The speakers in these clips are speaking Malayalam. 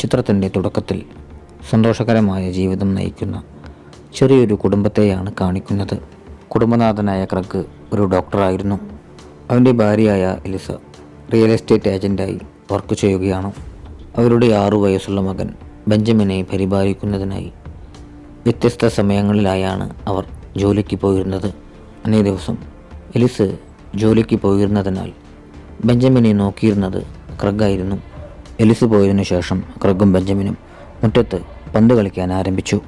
ചിത്രത്തിന്റെ തുടക്കത്തിൽ സന്തോഷകരമായ ജീവിതം നയിക്കുന്ന ചെറിയൊരു കുടുംബത്തെയാണ് കാണിക്കുന്നത്. കുടുംബനാഥനായ ക്രഗ് ഒരു ഡോക്ടറായിരുന്നു. അവന്റെ ഭാര്യയായ എലിസ റിയൽ എസ്റ്റേറ്റ് ഏജന്റായി വർക്ക് ചെയ്യുകയാണ്. അവരുടെ ആറു വയസ്സുള്ള മകൻ ബെഞ്ചമിനെ പരിപാലിക്കുന്നതിനായി വ്യത്യസ്ത സമയങ്ങളിലായാണ് അവർ ജോലിക്ക് പോയിരുന്നത്. അന്നേ ദിവസം എലിസ് ജോലിക്ക് പോയിരുന്നതിനാൽ ബെഞ്ചമിനെ നോക്കിയിരുന്നത് ക്രഗായിരുന്നു എലിസ് പോയതിനു ശേഷം ക്രഗും ബെഞ്ചമിനും മുറ്റത്ത് പന്ത് കളിക്കാൻ ആരംഭിച്ചു.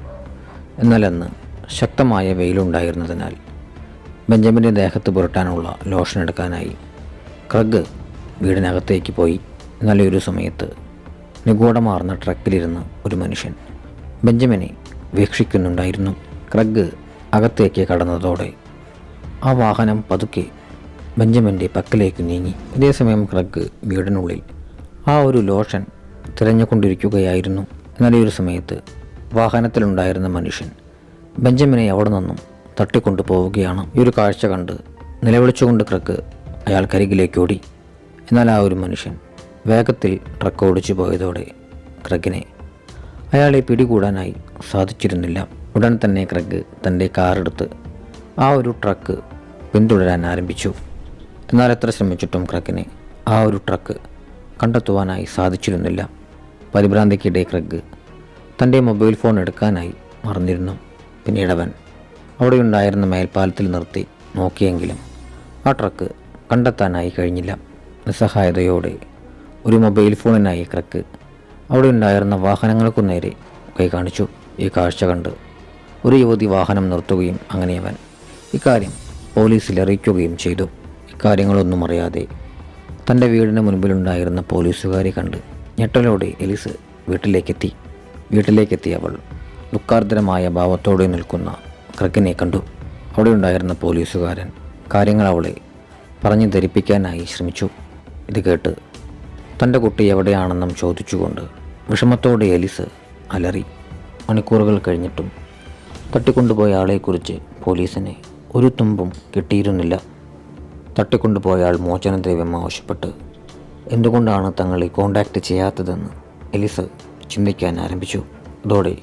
എന്നാലന്ന് ശക്തമായ വെയിലുണ്ടായിരുന്നതിനാൽ ബെഞ്ചമിന്റെ ദേഹത്ത് പുരട്ടാനുള്ള ലോഷൻ എടുക്കാനായി ക്രഗ് വീടിനകത്തേക്ക് പോയി. നല്ലൊരു സമയത്ത് നിഗൂഢമാർന്ന ട്രക്കിലിരുന്ന് ഒരു മനുഷ്യൻ ബെഞ്ചമിനെ വീക്ഷിക്കുന്നുണ്ടായിരുന്നു. ക്രഗ് അകത്തേക്ക് കടന്നതോടെ ആ വാഹനം പതുക്കെ ബെഞ്ചമിന്റെ പക്കലേക്ക് നീങ്ങി. അതേസമയം ക്രഗ് വീടിനുള്ളിൽ ആ ഒരു ലോഷൻ തിരഞ്ഞുകൊണ്ടിരിക്കുകയായിരുന്നു. എന്നാൽ ഈ ഒരു സമയത്ത് വാഹനത്തിലുണ്ടായിരുന്ന മനുഷ്യൻ ബെഞ്ചമിനെ അവിടെ നിന്നും തട്ടിക്കൊണ്ടു പോവുകയാണ്. ഈ ഒരു കാഴ്ച കണ്ട് നിലവിളിച്ചുകൊണ്ട് ക്രഗ് അയാൾക്കരികിലേക്ക് ഓടി. എന്നാൽ ആ ഒരു മനുഷ്യൻ വേഗത്തിൽ ട്രക്ക് ഓടിച്ചു പോയതോടെ ക്രഗിനെ അയാളെ പിടികൂടാനായി സാധിച്ചിരുന്നില്ല. ഉടൻ തന്നെ ക്രഗ് തന്റെ കാറെടുത്ത് ആ ഒരു ട്രക്ക് പിന്തുടരാൻ ആരംഭിച്ചു. എന്നാൽ എത്ര ശ്രമിച്ചിട്ടും ക്രഗിനെ ആ ഒരു ട്രക്ക് കണ്ടെത്തുവാനായി സാധിച്ചിരുന്നില്ല. പരിഭ്രാന്തിക്കിടെ ക്രഗ് തന്റെ മൊബൈൽ ഫോൺ എടുക്കാനായി മറന്നിരുന്നു. പിന്നീട് അവൻ അവിടെയുണ്ടായിരുന്ന മേൽപ്പാലത്തിൽ നിർത്തി നോക്കിയെങ്കിലും ആ ട്രക്ക് കണ്ടെത്താനായി കഴിഞ്ഞില്ല. നിസ്സഹായതയോടെ ഒരു മൊബൈൽ ഫോണിനായി ക്രക്ക് അവിടെ ഉണ്ടായിരുന്ന വാഹനങ്ങൾക്കു നേരെ കൈ കാണിച്ചു. ഈ കാഴ്ച കണ്ട് ഒരു യുവതി വാഹനം നിർത്തുകയും അങ്ങനെ അവൻ ഇക്കാര്യം പോലീസിൽ അറിയിക്കുകയും ചെയ്തു. ഇക്കാര്യങ്ങളൊന്നും അറിയാതെ തന്റെ വീടിന് മുൻപിലുണ്ടായിരുന്ന പോലീസുകാരെ കണ്ട് ഞെട്ടലോടെ എലിസ് വീട്ടിലേക്കെത്തി. വീട്ടിലേക്കെത്തിയ അവൾ ദുഃഖാർദ്രമായ ഭാവത്തോടെ നിൽക്കുന്ന ക്രക്കിനെ കണ്ടു. അവിടെ ഉണ്ടായിരുന്ന പോലീസുകാരൻ കാര്യങ്ങൾ അവളെ പറഞ്ഞു ധരിപ്പിക്കാനായി ശ്രമിച്ചു. ഇത് കേട്ട് തന്റെ കുട്ടി എവിടെയാണെന്നും ചോദിച്ചുകൊണ്ട് വിഷമത്തോടെ എലിസ് അലറി. മണിക്കൂറുകൾ കഴിഞ്ഞിട്ടും തട്ടിക്കൊണ്ടുപോയ ആളെക്കുറിച്ച് പോലീസിന് ഒരു തുമ്പും കിട്ടിയിരുന്നില്ല. തട്ടിക്കൊണ്ടുപോയ ആൾ മോചനദ്രവ്യം ആവശ്യപ്പെട്ട്. എന്തുകൊണ്ടാണ് തങ്ങളെ കോണ്ടാക്ട് ചെയ്യാത്തതെന്ന് എലിസ ചിന്തിക്കാൻ ആരംഭിച്ചു. അതോടെ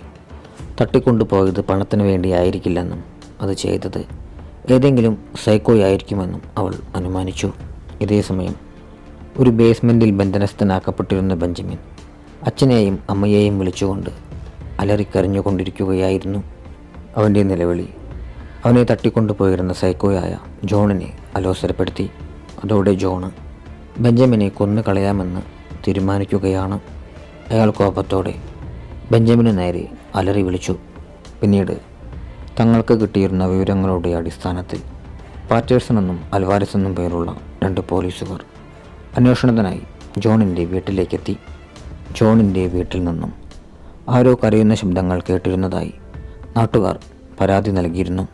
തട്ടിക്കൊണ്ടുപോയത് പണത്തിന് വേണ്ടിയായിരിക്കില്ലെന്നും അത് ചെയ്തത് ഏതെങ്കിലും സൈക്കോയായിരിക്കുമെന്നും അവൾ അനുമാനിച്ചു. ഇതേസമയം ഒരു ബേസ്മെന്റിൽ ബന്ധനസ്ഥനാക്കപ്പെട്ടിരുന്ന ബെഞ്ചമിൻ അച്ഛനെയും അമ്മയെയും വിളിച്ചുകൊണ്ട് അലറിക്കരഞ്ഞുകൊണ്ടിരിക്കുകയായിരുന്നു. അവന്റെ നിലവിളി അവനെ തട്ടിക്കൊണ്ടുപോയിരുന്ന സൈക്കോയായ ജോണിനെ അലോസരപ്പെടുത്തി. അതോടെ ജോണ് ബെഞ്ചമിനെ കൊന്നു കളയാമെന്ന് തീരുമാനിക്കുകയാണ്. അയാൾ കോപത്തോടെ ബെഞ്ചമിന് നേരെ അലറി വിളിച്ചു. പിന്നീട് തങ്ങൾക്ക് കിട്ടിയിരുന്ന വിവരങ്ങളുടെ അടിസ്ഥാനത്തിൽ പാറ്റേഴ്സൺ എന്നും അൽവാരസ് എന്നും പേരുള്ള രണ്ട് പോലീസുകാർ അന്വേഷണത്തിനായി ജോണിന്റെ വീട്ടിലേക്കെത്തി. ജോണിന്റെ വീട്ടിൽ നിന്നും ആരോ കരയുന്ന ശബ്ദങ്ങൾ കേട്ടിരുന്നതായി നാട്ടുകാർ പരാതി നൽകിയിരുന്നു.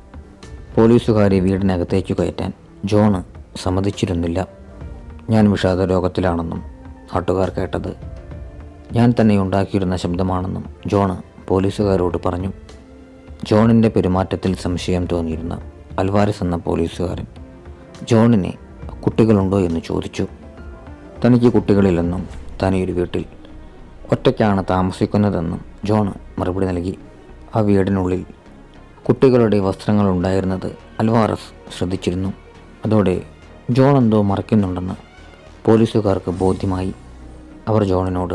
പോലീസുകാരെ വീടിനകത്തേക്ക് കയറ്റാൻ ജോണ് സമ്മതിച്ചിരുന്നില്ല. ഞാൻ വിഷാദ രോഗത്തിലാണെന്നും നാട്ടുകാർ കേട്ടത്. ഞാൻ തന്നെ ഉണ്ടാക്കിയിരുന്ന ശബ്ദമാണെന്നും ജോണ് പോലീസുകാരോട് പറഞ്ഞു. ജോണിന്റെ പെരുമാറ്റത്തിൽ സംശയം തോന്നിയിരുന്ന അൽവാരസ് എന്ന പോലീസുകാരൻ ജോണിനെ കുട്ടികളുണ്ടോ എന്ന് ചോദിച്ചു. തനിക്ക് കുട്ടികളില്ലെന്നും തനിയൊരു വീട്ടിൽ ഒറ്റയ്ക്കാണ് താമസിക്കുന്നതെന്നും ജോൺ മറുപടി നൽകി. ആ വീടിനുള്ളിൽ കുട്ടികളുടെ വസ്ത്രങ്ങൾ ഉണ്ടായിരുന്നത് അൽവാറസ് ശ്രദ്ധിച്ചിരുന്നു. അതോടെ ജോൺ എന്തോ മറയ്ക്കുന്നുണ്ടെന്ന് പോലീസുകാർക്ക് ബോധ്യമായി. അവർ ജോണിനോട്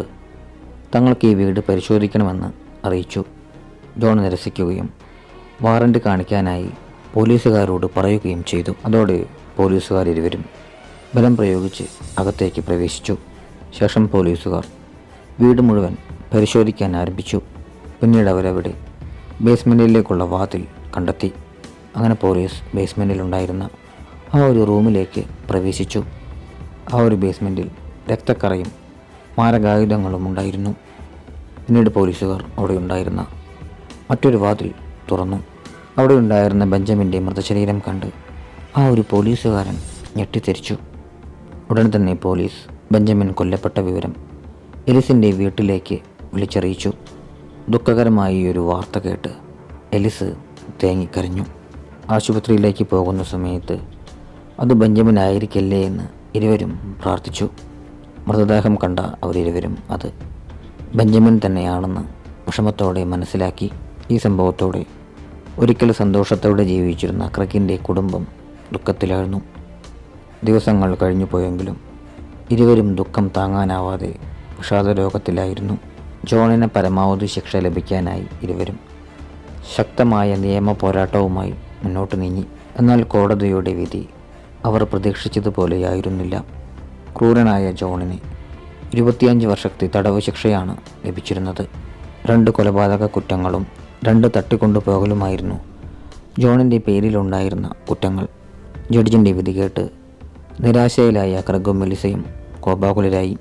തങ്ങൾക്ക് ഈ വീട് പരിശോധിക്കണമെന്ന് അറിയിച്ചു. ജോൺ നിരസിക്കുകയും വാറണ്ട് കാണിക്കാനായി പോലീസുകാരോട് പറയുകയും ചെയ്തു. അതോടെ പോലീസുകാർ ഇരുവരും ബലം പ്രയോഗിച്ച് അകത്തേക്ക് പ്രവേശിച്ചു. ശേഷം പോലീസുകാർ വീട് മുഴുവൻ പരിശോധിക്കാൻ ആരംഭിച്ചു. പിന്നീട് അവരവിടെ ബേസ്മെന്റിലേക്കുള്ള വാതിൽ കണ്ടെത്തി. അങ്ങനെ പോലീസ് ബേസ്മെന്റിലുണ്ടായിരുന്ന ആ ഒരു റൂമിലേക്ക് പ്രവേശിച്ചു. ആ ഒരു ബേസ്മെന്റിൽ രക്തക്കറയും മാരകായുധങ്ങളും ഉണ്ടായിരുന്നു. പിന്നീട് പോലീസുകാർ അവിടെ ഉണ്ടായിരുന്ന മറ്റൊരു വാതിൽ തുറന്നു. അവിടെ ഉണ്ടായിരുന്ന ബെഞ്ചമിന്റെ മൃതശരീരം കണ്ട് ആ ഒരു പോലീസുകാരൻ ഞെട്ടിത്തെരിച്ചു. ഉടൻ തന്നെ പോലീസ് ബെഞ്ചമിൻ കൊല്ലപ്പെട്ട വിവരം എലിസിന്റെ വീട്ടിലേക്ക് വിളിച്ചറിയിച്ചു. ദുഃഖകരമായ ഈ ഒരു വാർത്ത കേട്ട് എലിസ് തേങ്ങിക്കരഞ്ഞു. ആശുപത്രിയിലേക്ക് പോകുന്ന സമയത്ത് അത് ബെഞ്ചമിൻ ആയിരിക്കല്ലേ എന്ന് ഇരുവരും പ്രാർത്ഥിച്ചു. മൃതദേഹം കണ്ട അവരിരുവരും അത് ബെഞ്ചമിൻ തന്നെയാണെന്ന് വിഷമത്തോടെ മനസ്സിലാക്കി. ഈ സംഭവത്തോടെ ഒരിക്കൽ സന്തോഷത്തോടെ ജീവിച്ചിരുന്ന ക്രക്കിന്റെ കുടുംബം ദുഃഖത്തിലായിരുന്നു. ദിവസങ്ങൾ കഴിഞ്ഞു പോയെങ്കിലും ഇരുവരും ദുഃഖം താങ്ങാനാവാതെ വിഷാദരോഗത്തിലായിരുന്നു. ജോണിന് പരമാവധി ശിക്ഷ ലഭിക്കാനായി ഇരുവരും ശക്തമായ നിയമ പോരാട്ടവുമായി മുന്നോട്ട് നീങ്ങി. എന്നാൽ കോടതിയുടെ വിധി അവർ പ്രതീക്ഷിച്ചതുപോലെയായിരുന്നില്ല. ക്രൂരനായ ജോണിന് ഇരുപത്തിയഞ്ച് വർഷത്തെ തടവ് ശിക്ഷയാണ് ലഭിച്ചിരുന്നത്. രണ്ട് കൊലപാതക കുറ്റങ്ങളും രണ്ട് തട്ടിക്കൊണ്ടുപോകലുമായിരുന്നു. ജോണിന്റെ പേരിലുണ്ടായിരുന്ന കുറ്റങ്ങൾ ജഡ്ജിന്റെ വിധി കേട്ട് നിരാശയിലായ ക്രഗും മെലിസയും കോപാകുലരായി.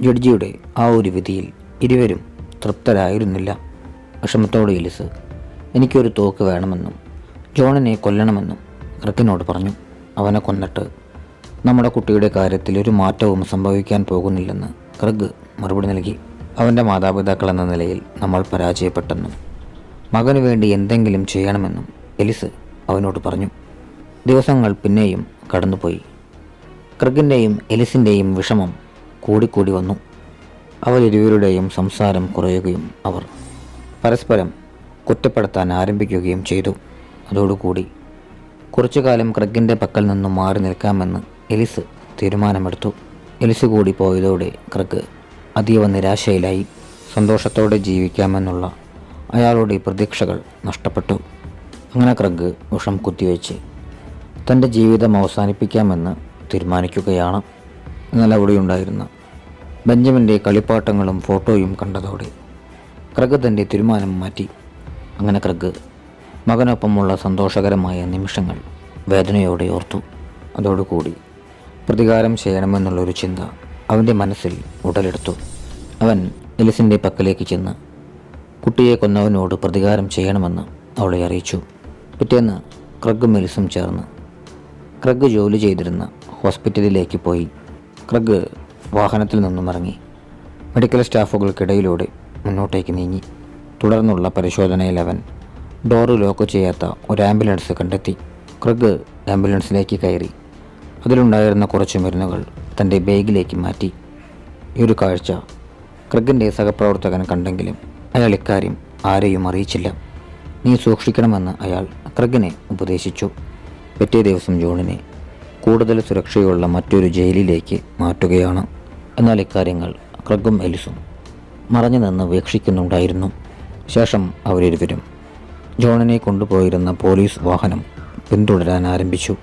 ജഡ്ജിയുടെ ആ ഒരു വിധിയിൽ ഇരുവരും തൃപ്തരായിരുന്നില്ല. വിഷമത്തോടെ എലിസ് എനിക്കൊരു തോക്ക് വേണമെന്നും ജോണിനെ കൊല്ലണമെന്നും ക്രക്കിനോട് പറഞ്ഞു. അവനെ കൊന്നിട്ട് നമ്മുടെ കുട്ടിയുടെ കാര്യത്തിൽ ഒരു മാറ്റവും സംഭവിക്കാൻ പോകുന്നില്ലെന്ന് ക്രഗ് മറുപടി നൽകി. അവന്റെ മാതാപിതാക്കൾ എന്ന നിലയിൽ നമ്മൾ പരാജയപ്പെട്ടെന്നും മകനു വേണ്ടി എന്തെങ്കിലും ചെയ്യണമെന്നും എലിസ് അവനോട് പറഞ്ഞു. ദിവസങ്ങൾ പിന്നെയും കടന്നുപോയി. ക്രിഗിന്റെയും എലിസിന്റെയും വിഷമം കൂടിക്കൂടി വന്നു. അവരിരുവരുടെയും സംസാരം കുറയുകയും അവർ പരസ്പരം കുറ്റപ്പെടുത്താൻ ആരംഭിക്കുകയും ചെയ്തു. അതോടുകൂടി കുറച്ചു കാലം ക്രഗിന്റെ പക്കൽ നിന്നും മാറി നിൽക്കാമെന്ന് എലിസ് തീരുമാനമെടുത്തു. എലിസ് കൂടി പോയതോടെ ക്രഗ് അതീവ നിരാശയിലായി. സന്തോഷത്തോടെ ജീവിക്കാമെന്നുള്ള അയാളുടെ പ്രതീക്ഷകൾ നഷ്ടപ്പെട്ടു. അങ്ങനെ ക്രഗ് വിഷം കുത്തിവെച്ച് തന്റെ ജീവിതം അവസാനിപ്പിക്കാമെന്ന് തീരുമാനിക്കുകയാണ്. എന്നാൽ അവിടെയുണ്ടായിരുന്ന ബെഞ്ചമിന്റെ കളിപ്പാട്ടങ്ങളും ഫോട്ടോയും കണ്ടതോടെ ക്രഗ് തന്റെ തീരുമാനം മാറ്റി. അങ്ങനെ ക്രഗ് മകനൊപ്പമുള്ള സന്തോഷകരമായ നിമിഷങ്ങൾ വേദനയോടെ ഓർത്തു. അതോടുകൂടി പ്രതികാരം ചെയ്യണമെന്നുള്ളൊരു ചിന്ത അവന്റെ മനസ്സിൽ ഉടലെടുത്തു. അവൻ എലിസിന്റെ പക്കലേക്ക് ചെന്ന് കുട്ടിയെ കൊന്നവനോട് പ്രതികാരം ചെയ്യണമെന്ന് അവളെ അറിയിച്ചു. പിറ്റേന്ന് ക്രഗ് എലിസും ചേർന്ന് ക്രഗ് ജോലി ചെയ്തിരുന്ന ഹോസ്പിറ്റലിലേക്ക് പോയി. ക്രഗ് വാഹനത്തിൽ നിന്നും ഇറങ്ങി. മെഡിക്കൽ സ്റ്റാഫുകൾക്കിടയിലൂടെ മുന്നോട്ടേക്ക് നീങ്ങി. തുടർന്നുള്ള പരിശോധനയിൽ അവൻ ഡോറ് ലോക്ക് ചെയ്യാത്ത ഒരു ആംബുലൻസ് കണ്ടെത്തി. ക്രഗ് ആംബുലൻസിലേക്ക് കയറി. അതിലുണ്ടായിരുന്ന കുറച്ച് മരുന്നുകൾ തന്റെ ബാഗിലേക്ക് മാറ്റി. ഈ ഒരു കാഴ്ച ക്രഗിന്റെ സഹപ്രവർത്തകൻ കണ്ടെങ്കിലും അയാൾ ഇക്കാര്യം ആരെയും അറിയിച്ചില്ല. നീ സൂക്ഷിക്കണമെന്ന് അയാൾ ക്രഗിനെ ഉപദേശിച്ചു. പിറ്റേ ദിവസം ജോണിനെ കൂടുതൽ സുരക്ഷയുള്ള മറ്റൊരു ജയിലിലേക്ക് മാറ്റുകയാണ്. എന്നാൽ ഇക്കാര്യങ്ങൾ ക്രഗും എലിസും മറഞ്ഞു നിന്ന് വീക്ഷിക്കുന്നുണ്ടായിരുന്നു. ശേഷം അവരിരുവരും ജോണിനെ കൊണ്ടുപോയിരുന്ന പോലീസ് വാഹനം പിന്തുടരാൻ ആരംഭിച്ചു.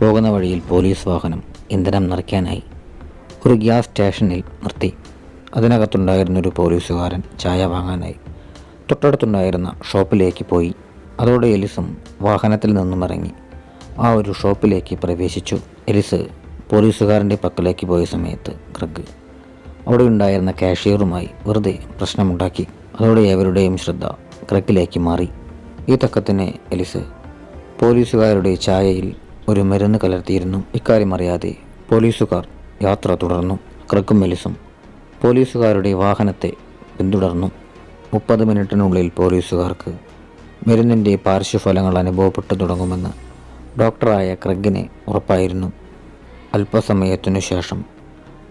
പോകുന്ന വഴിയിൽ പോലീസ് വാഹനം ഇന്ധനം നിറയ്ക്കാനായി ഒരു ഗ്യാസ് സ്റ്റേഷനിൽ നിർത്തി. അതിനകത്തുണ്ടായിരുന്ന ഒരു പോലീസുകാരൻ ചായ വാങ്ങാനായി തൊട്ടടുത്തുണ്ടായിരുന്ന ഷോപ്പിലേക്ക് പോയി. അതോടെ എലിസും വാഹനത്തിൽ നിന്നും ഇറങ്ങി. ആ ഒരു ഷോപ്പിലേക്ക് പ്രവേശിച്ചു. എലിസ് പോലീസുകാരന്റെ പക്കലേക്ക് പോയ സമയത്ത് ക്രഗ് അവിടെ ഉണ്ടായിരുന്ന കാഷ്യറുമായി വെറുതെ പ്രശ്നമുണ്ടാക്കി. അതോടെ ഏവരുടെയും ശ്രദ്ധ ക്രക്കിലേക്ക് മാറി. ഈ തക്കത്തിന് എലിസ് പോലീസുകാരുടെ ചായയിൽ ഒരു മരുന്ന് കലർത്തിയിരുന്നു. ഇക്കാര്യം അറിയാതെ പോലീസുകാർ യാത്ര തുടർന്നു. ക്രക്കും എലിസും പോലീസുകാരുടെ വാഹനത്തെ പിന്തുടർന്നു. മുപ്പത് മിനിറ്റിനുള്ളിൽ പോലീസുകാർക്ക് മരുന്നിന്റെ പാർശ്വഫലങ്ങൾ അനുഭവപ്പെട്ടു തുടങ്ങുമെന്ന് ഡോക്ടറായ ക്രഗിന് ഉറപ്പായിരുന്നു. അല്പസമയത്തിനു ശേഷം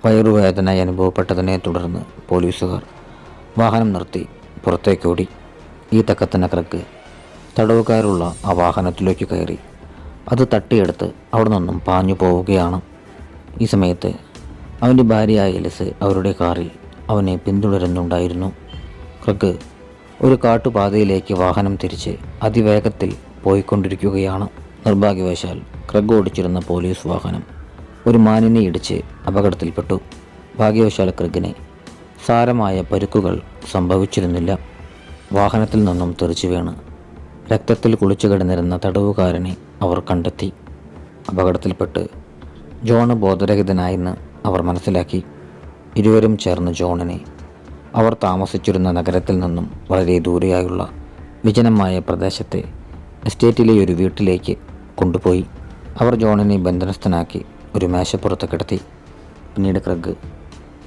വയറുവേദന അനുഭവപ്പെട്ടതിനെ തുടർന്ന് പോലീസുകാർ വാഹനം നിർത്തി പുറത്തേക്കോടി ഈ തക്കത്തിന് ക്രഗ് തടവുകാരുള്ള ആ വാഹനത്തിലേക്ക് കയറി. അത് തട്ടിയെടുത്ത് അവിടെ നിന്നും പാഞ്ഞു പോവുകയാണ്. ഈ സമയത്ത് അവന്റെ ഭാര്യയായ എലിസ് അവരുടെ കാറിൽ അവനെ പിന്തുടരുന്നുണ്ടായിരുന്നു. ക്രഗ് ഒരു കാട്ടുപാതയിലേക്ക് വാഹനം തിരിച്ച് അതിവേഗത്തിൽ പോയിക്കൊണ്ടിരിക്കുകയാണ്. നിർഭാഗ്യവശാൽ ക്രഗ് ഓടിച്ചിരുന്ന പോലീസ് വാഹനം ഒരു മാനിനെ ഇടിച്ച് അപകടത്തിൽപ്പെട്ടു. ഭാഗ്യവശാൽ ക്രഗിന് സാരമായ പരുക്കുകൾ സംഭവിച്ചിരുന്നില്ല. വാഹനത്തിൽ നിന്നും തെറിച്ചു വീണ് രക്തത്തിൽ കുളിച്ചു കിടന്നിരുന്ന തടവുകാരനെ അവർ കണ്ടെത്തി. അപകടത്തിൽപ്പെട്ട് ജോണ് ബോധരഹിതനായെന്ന് അവർ മനസ്സിലാക്കി. ഇരുവരും ചേർന്ന് ജോണിനെ അവർ താമസിച്ചിരുന്ന നഗരത്തിൽ നിന്നും വളരെ ദൂരെയായുള്ള വിജനമായ പ്രദേശത്തെ എസ്റ്റേറ്റിലെ ഒരു വീട്ടിലേക്ക് കൊണ്ടുപോയി. അവർ ജോണിനെ ബന്ധനസ്ഥനാക്കി ഒരു മേശപ്പുറത്ത് കിടത്തി. പിന്നീട് ക്രഗ്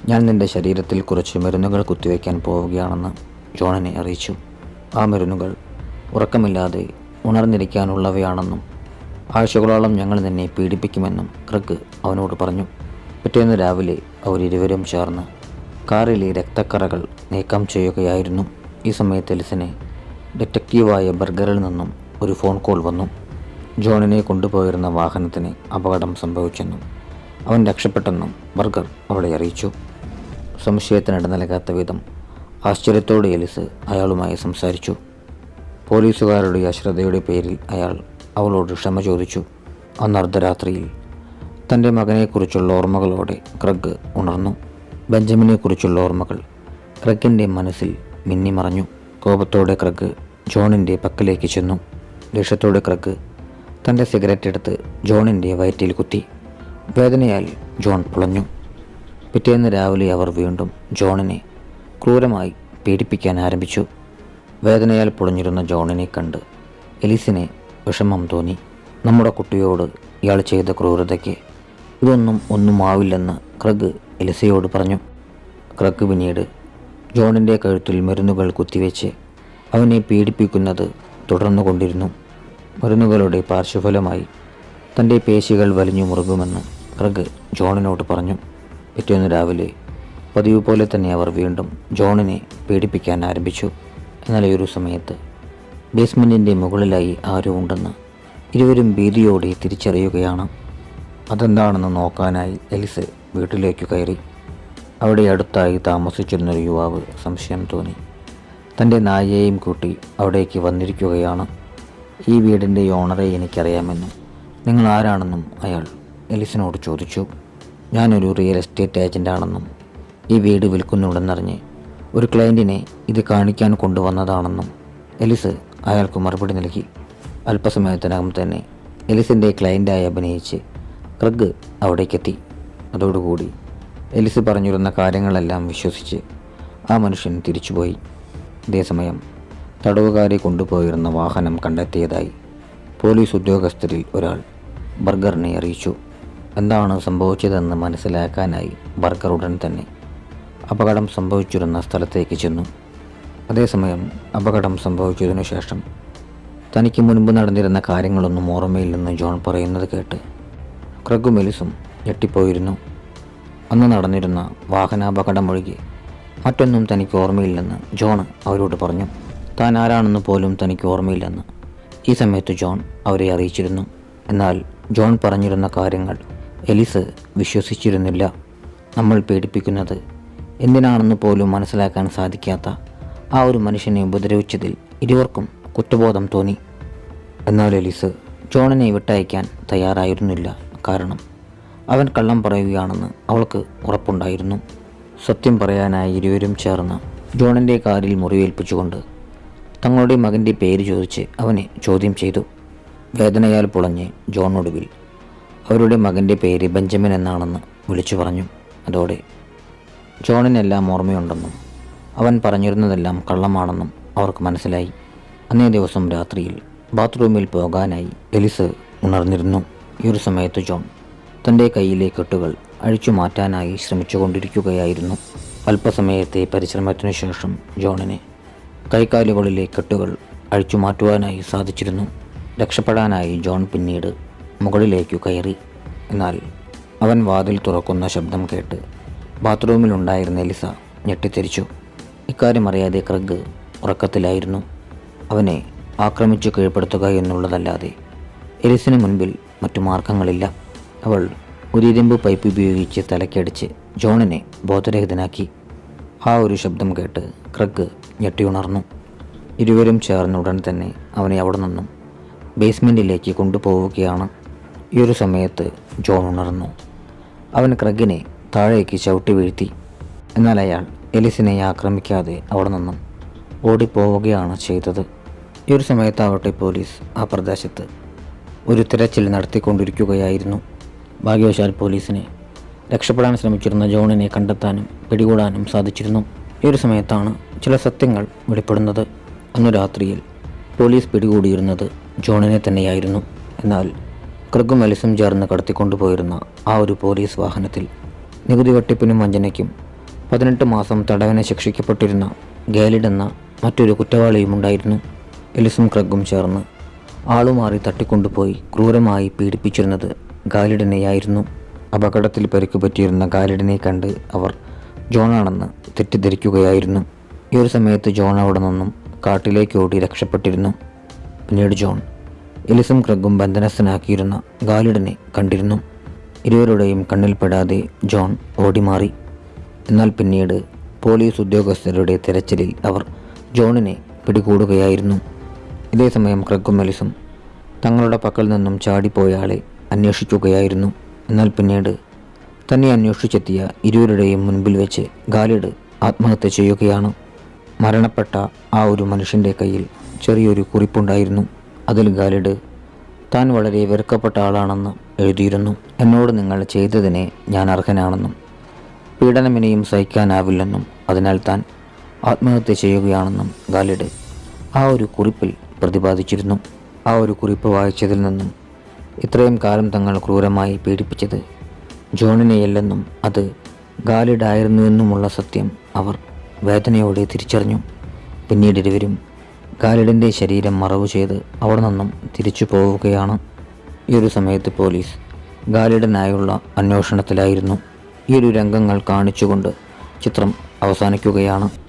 ഞാൻ നിന്റെ ശരീരത്തിൽ കുറച്ച് മരുന്നുകൾ കുത്തിവെക്കാൻ പോവുകയാണെന്ന് ജോണിനെ അറിയിച്ചു. ആ മരുന്നുകൾ ഉറക്കമില്ലാതെ ഉണർന്നിരിക്കാനുള്ളവയാണെന്നും ആഴ്ചകളോളം ഞങ്ങൾ നിന്നെ പീഡിപ്പിക്കുമെന്നും ക്രഗ് അവനോട് പറഞ്ഞു. പിറ്റേന്ന് രാവിലെ അവരിരുവരും ചേർന്ന് കാറിലെ രക്തക്കറകൾ നീക്കം ചെയ്യുകയായിരുന്നു. ഈ സമയത്ത് എലിസിനെ ഡിറ്റക്റ്റീവായ ബർഗറിൽ നിന്നും ഒരു ഫോൺ കോൾ വന്നു. ജോണിനെ കൊണ്ടുപോയിരുന്ന വാഹനത്തിന് അപകടം സംഭവിച്ചെന്നും അവൻ രക്ഷപ്പെട്ടെന്നും ബർഗർ അവളെ അറിയിച്ചു. സംശയത്തിനിട നൽകാത്ത വിധം ആശ്ചര്യത്തോടെ എലിസ് അയാളുമായി സംസാരിച്ചു. പോലീസുകാരുടെ അശ്രദ്ധയുടെ പേരിൽ അയാൾ അവളോട് ക്ഷമ ചോദിച്ചു. അന്ന് അർദ്ധരാത്രിയിൽ തന്റെ മകനെക്കുറിച്ചുള്ള ഓർമ്മകളോടെ ക്രഗ് ഉണർന്നു. ബെഞ്ചമിനെക്കുറിച്ചുള്ള ഓർമ്മകൾ ക്രഗിന്റെ മനസ്സിൽ മിന്നിമറഞ്ഞു. കോപത്തോടെ ക്രഗ് ജോണിന്റെ പക്കലേക്ക് ചെന്നു. ദേഷ്യത്തോടെ ക്രഗ് തന്റെ സിഗരറ്റ് എടുത്ത് ജോണിന്റെ വയറ്റിൽ കുത്തി. വേദനയാൽ ജോൺ പുളഞ്ഞു. പിറ്റേന്ന് രാവിലെ അവർ വീണ്ടും ജോണിനെ ക്രൂരമായി പീഡിപ്പിക്കാൻ ആരംഭിച്ചു. വേദനയാൽ പൊളിഞ്ഞിരുന്ന ജോണിനെ കണ്ട് എലിസിനെ വിഷമം തോന്നി. നമ്മുടെ കുട്ടിയോട് ഇയാൾ ചെയ്ത ക്രൂരതയ്ക്ക് ഇതൊന്നും ഒന്നും ആവില്ലെന്ന് ക്രഗ് എലിസയോട് പറഞ്ഞു. ക്രഗ് പിന്നീട് ജോണിന്റെ കഴുത്തിൽ മരുന്നുകൾ കുത്തിവെച്ച് അവനെ പീഡിപ്പിക്കുന്നത് തുടർന്നു കൊണ്ടിരുന്നു. മരുന്നുകളുടെ പാർശ്വഫലമായി തന്റെ പേശികൾ വലിഞ്ഞു മുറുകുമെന്ന് ക്രഗ് ജോണിനോട് പറഞ്ഞു. പിറ്റേന്ന് രാവിലെ പതിവ് പോലെ തന്നെ അവർ വീണ്ടും ജോണിനെ പീഡിപ്പിക്കാൻ ആരംഭിച്ചു. എന്നാൽ ഒരു സമയത്ത് ബേസ്മെന്റിന്റെ മുകളിലായി ആരോ ഉണ്ടെന്ന് ഇരുവരും ഭീതിയോടെ തിരിച്ചറിയുകയാണ്. അതെന്താണെന്ന് നോക്കാനായി എലിസ് വീട്ടിലേക്ക് കയറി. അവിടെ അടുത്തായി താമസിച്ചിരുന്നൊരു യുവാവ് സംശയം തോന്നി. തന്റെ നായയെയും കൂട്ടി അവിടേക്ക് വന്നിരിക്കുകയാണ്. ഈ വീടിന്റെ ഓണറെ എനിക്കറിയാമെന്നും നിങ്ങൾ ആരാണെന്നും അയാൾ എലിസിനോട് ചോദിച്ചു. ഞാനൊരു റിയൽ എസ്റ്റേറ്റ് ഏജന്റാണെന്നും ഈ വീട് വിൽക്കുന്നുണ്ടെന്നറിഞ്ഞ് ഒരു ക്ലയന്റിനെ ഇത് കാണിക്കാൻ കൊണ്ടുവന്നതാണെന്നും എലിസ് അയാൾക്ക് മറുപടി നൽകി. അല്പസമയത്തിനകം തന്നെ എലിസിന്റെ ക്ലയന്റായി അഭിനയിച്ച് ക്രഗ് അവിടേക്കെത്തി. അതോടുകൂടി എലിസ് പറഞ്ഞിരുന്ന കാര്യങ്ങളെല്ലാം വിശ്വസിച്ച് ആ മനുഷ്യൻ തിരിച്ചുപോയി. അതേസമയം തടവുകാരെ കൊണ്ടുപോയിരുന്ന വാഹനം കണ്ടെത്തിയതായി പോലീസ് ഉദ്യോഗസ്ഥരിൽ ഒരാൾ ബർഗറിനെ അറിയിച്ചു. എന്താണ് സംഭവിച്ചതെന്ന് മനസ്സിലാക്കാനായി ബർഗർ ഉടൻ തന്നെ അപകടം സംഭവിച്ചിരുന്ന സ്ഥലത്തേക്ക് ചെന്നു. അതേസമയം അപകടം സംഭവിച്ചതിനു ശേഷം തനിക്ക് മുൻപ് നടന്നിരുന്ന കാര്യങ്ങളൊന്നും ഓർമ്മയില്ലെന്ന് ജോൺ പറയുന്നത് കേട്ട് ക്രഗും മെലിസും ഞെട്ടിപ്പോയിരുന്നു. അന്ന് നടന്നിരുന്ന വാഹനാപകടം ഒഴികെ മറ്റൊന്നും തനിക്ക് ഓർമ്മയില്ലെന്ന് ജോൺ അവരോട് പറഞ്ഞു. താൻ ആരാണെന്ന് പോലും തനിക്ക് ഓർമ്മയില്ലെന്ന്. ഈ സമയത്ത് ജോൺ അവരെ അറിയിച്ചിരുന്നു. എന്നാൽ ജോൺ പറഞ്ഞിരുന്ന കാര്യങ്ങൾ എലിസ് വിശ്വസിച്ചിരുന്നില്ല. നമ്മൾ പേടിപ്പിക്കുന്നത് എന്തിനാണെന്ന് പോലും മനസ്സിലാക്കാൻ സാധിക്കാത്ത ആ ഒരു മനുഷ്യനെ ഉപദ്രവിച്ചതിൽ ഇരുവർക്കും കുറ്റബോധം തോന്നി. എന്നാൽ എലിസ് ജോണിനെ വിട്ടയക്കാൻ തയ്യാറായിരുന്നില്ല. കാരണം അവൻ കള്ളം പറയുകയാണെന്ന് അവൾക്ക് ഉറപ്പുണ്ടായിരുന്നു. സത്യം പറയാനായി ഇരുവരും ചേർന്ന് ജോണിന്റെ കാറിൽ മുറിവേൽപ്പിച്ചുകൊണ്ട് തങ്ങളുടെ മകന്റെ പേര് ചോദിച്ച് അവനെ ചോദ്യം ചെയ്തു. വേദനയാൽ പുളഞ്ഞ് ജോൺ ഒടുവിൽ അവരുടെ മകന്റെ പേര് ബെഞ്ചമിൻ എന്നാണെന്ന് വിളിച്ചു പറഞ്ഞു. അതോടെ ജോണിനെല്ലാം ഓർമ്മയുണ്ടെന്നും അവൻ പറഞ്ഞിരുന്നതെല്ലാം കള്ളമാണെന്നും അവർക്ക് മനസ്സിലായി. അന്നേ ദിവസം രാത്രിയിൽ ബാത്റൂമിൽ പോകാനായി എലിസ് ഉണർന്നിരുന്നു. ഈ ഒരു സമയത്ത് ജോൺ തന്റെ കയ്യിലെ കെട്ടുകൾ അഴിച്ചു മാറ്റാനായി ശ്രമിച്ചുകൊണ്ടിരിക്കുകയായിരുന്നു. അല്പസമയത്തെ പരിശ്രമത്തിനു ശേഷം ജോണിനെ കൈക്കാലുകളിലെ കെട്ടുകൾ അഴിച്ചു മാറ്റുവാനായി സാധിച്ചിരുന്നു. രക്ഷപ്പെടാനായി ജോൺ പിന്നീട് മുകളിലേക്കു കയറി. എന്നാൽ അവൻ വാതിൽ തുറക്കുന്ന ശബ്ദം കേട്ട് ബാത്റൂമിലുണ്ടായിരുന്ന എലിസ ഞെട്ടിത്തെരിച്ചു. ഇക്കാര്യം അറിയാതെ ക്രഗ് ഉറക്കത്തിലായിരുന്നു. അവനെ ആക്രമിച്ചു കീഴ്പ്പെടുത്തുക എന്നുള്ളതല്ലാതെ എലിസിന് മുൻപിൽ മറ്റു മാർഗങ്ങളില്ല. അവൾ ഒരു ഇരുമ്പ് പൈപ്പ് ഉപയോഗിച്ച് തലക്കടിച്ച് ജോണിനെ ബോധരഹിതനാക്കി. ആ ഒരു ശബ്ദം കേട്ട് ക്രഗ് ഞെട്ടിയുണർന്നു. ഇരുവരും ചേർന്ന ഉടൻ തന്നെ അവനെ അവിടെ നിന്നും ബേസ്മെന്റിലേക്ക് കൊണ്ടുപോവുകയാണ്. ഈ ഒരു സമയത്ത് ജോൺ ഉണർന്നു. അവൻ ക്രഗിനെ താഴേക്ക് ചവിട്ടി വീഴ്ത്തി. എന്നാൽ അയാൾ എലിസിനെ ആക്രമിക്കാതെ അവിടെ നിന്നും ഓടിപ്പോവുകയാണ് ചെയ്തത്. ഈ ഒരു സമയത്താവട്ടെ പോലീസ് ആ പ്രദേശത്ത് ഒരു തിരച്ചിൽ നടത്തിക്കൊണ്ടിരിക്കുകയായിരുന്നു. ഭാഗ്യവശാൽ പോലീസിനെ രക്ഷപ്പെടാൻ ശ്രമിച്ചിരുന്ന ജോണിനെ കണ്ടെത്താനും പിടികൂടാനും സാധിച്ചിരുന്നു. ഈ ഒരു സമയത്താണ് ചില സത്യങ്ങൾ വെളിപ്പെടുന്നത്. അന്നു രാത്രിയിൽ പോലീസ് പിടികൂടിയിരുന്നത് ജോണിനെ തന്നെയായിരുന്നു. എന്നാൽ ക്രിഗും എലിസും ചേർന്ന് കടത്തിക്കൊണ്ടുപോയിരുന്ന ആ ഒരു പോലീസ് വാഹനത്തിൽ നികുതി വെട്ടിപ്പിനും വഞ്ചനയ്ക്കും പതിനെട്ട് മാസം തടവിനെ ശിക്ഷിക്കപ്പെട്ടിരുന്ന ഗാലിഡ് എന്ന മറ്റൊരു കുറ്റവാളിയും ഉണ്ടായിരുന്നു. എലിസും ക്രഗും ചേർന്ന് ആളുമാറി തട്ടിക്കൊണ്ടുപോയി ക്രൂരമായി പീഡിപ്പിച്ചിരുന്നത് ഗാലിഡിനെയായിരുന്നു അപകടത്തിൽ പരിക്ക് പറ്റിയിരുന്ന ഗാലിഡിനെ കണ്ട് അവർ ജോണാണെന്ന് തെറ്റിദ്ധരിക്കുകയായിരുന്നു. ഈ ഒരു സമയത്ത് ജോൺ അവിടെ നിന്നും കാട്ടിലേക്ക് ഓടി രക്ഷപ്പെട്ടിരുന്നു. പിന്നീട് ജോൺ എലിസും ക്രഗും ബന്ധനസ്ഥനാക്കിയിരുന്ന ഗാലിഡിനെ കണ്ടിരുന്നു. ഇരുവരുടെയും കണ്ണിൽപ്പെടാതെ ജോൺ ഓടിമാറി. എന്നാൽ പിന്നീട് പോലീസ് ഉദ്യോഗസ്ഥരുടെ തിരച്ചിലിൽ അവർ ജോണിനെ പിടികൂടുകയായിരുന്നു. ഇതേസമയം ക്രഗും മെലിസും തങ്ങളുടെ പക്കൽ നിന്നും ചാടിപ്പോയ ആളെ അന്വേഷിക്കുകയായിരുന്നു. എന്നാൽ പിന്നീട് തന്നെ അന്വേഷിച്ചെത്തിയ ഇരുവരുടെയും മുൻപിൽ വെച്ച് ഗാലിഡ് ആത്മഹത്യ ചെയ്യുകയാണ്. മരണപ്പെട്ട ആ ഒരു മനുഷ്യന്റെ കയ്യിൽ ചെറിയൊരു കുറിപ്പുണ്ടായിരുന്നു. അതിൽ ഗാലിഡ് താൻ വളരെ വെറുക്കപ്പെട്ട ആളാണെന്ന് എഴുതിയിരുന്നു. എന്നോട് നിങ്ങൾ ചെയ്തതിനെ ഞാൻ അർഹനാണെന്നും പീഡനം ഇനിയും സഹിക്കാനാവില്ലെന്നും അതിനാൽ താൻ ആത്മഹത്യ ചെയ്യുകയാണെന്നും ഗാലിഡ് ആ ഒരു കുറിപ്പിൽ പ്രതിപാദിച്ചിരുന്നു. ആ ഒരു കുറിപ്പ് വായിച്ചതിൽ നിന്നും ഇത്രയും കാലം തങ്ങൾ ക്രൂരമായി പീഡിപ്പിച്ചത് ജോണിനെയല്ലെന്നും അത് ഗാലിഡായിരുന്നുവെന്നുമുള്ള സത്യം അവർ വേദനയോടെ തിരിച്ചറിഞ്ഞു. പിന്നീട് ഇരുവരും ഗാലിഡിന്റെ ശരീരം മറവ് ചെയ്ത് അവിടെ നിന്നും തിരിച്ചു പോവുകയാണ് ഈ ഒരു സമയത്ത് പോലീസ് ഗാലിഡനായുള്ള അന്വേഷണത്തിലായിരുന്നു ഈ ഒരു രംഗങ്ങൾ കാണിച്ചുകൊണ്ട് ചിത്രം അവസാനിക്കുകയാണ്.